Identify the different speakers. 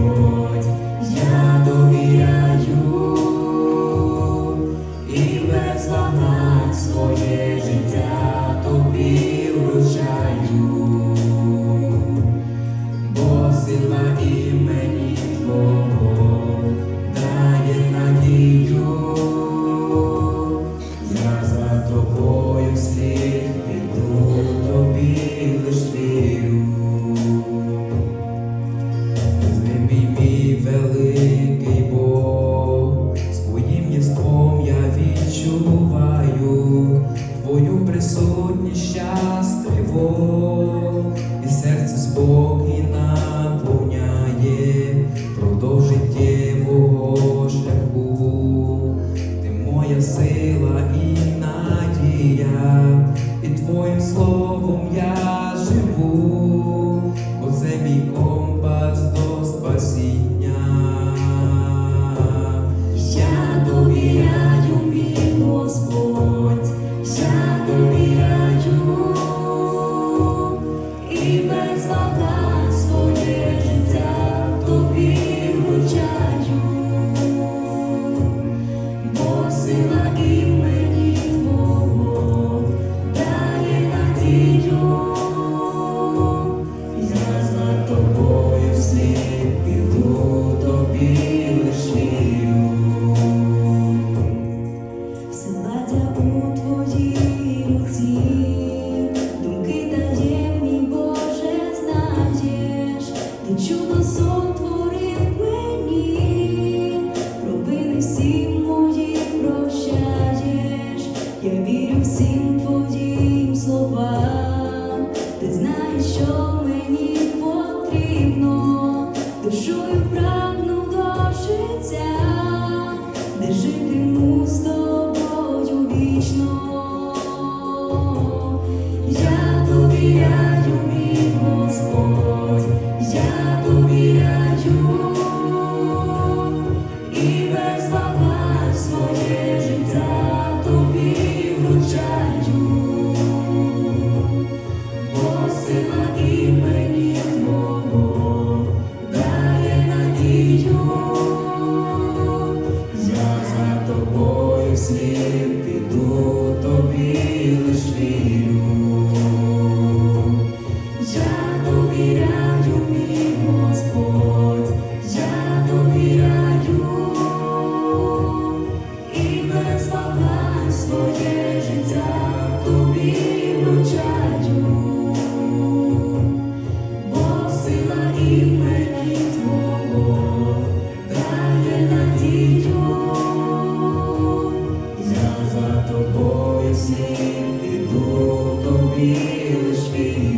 Speaker 1: Lord.
Speaker 2: Твою присутність щас тривог, і серце спокій наповняє продовж життєвого шляху, ти моя сила і надія, і Твоїм словом я.
Speaker 1: possible Тобі
Speaker 2: лиш вірю.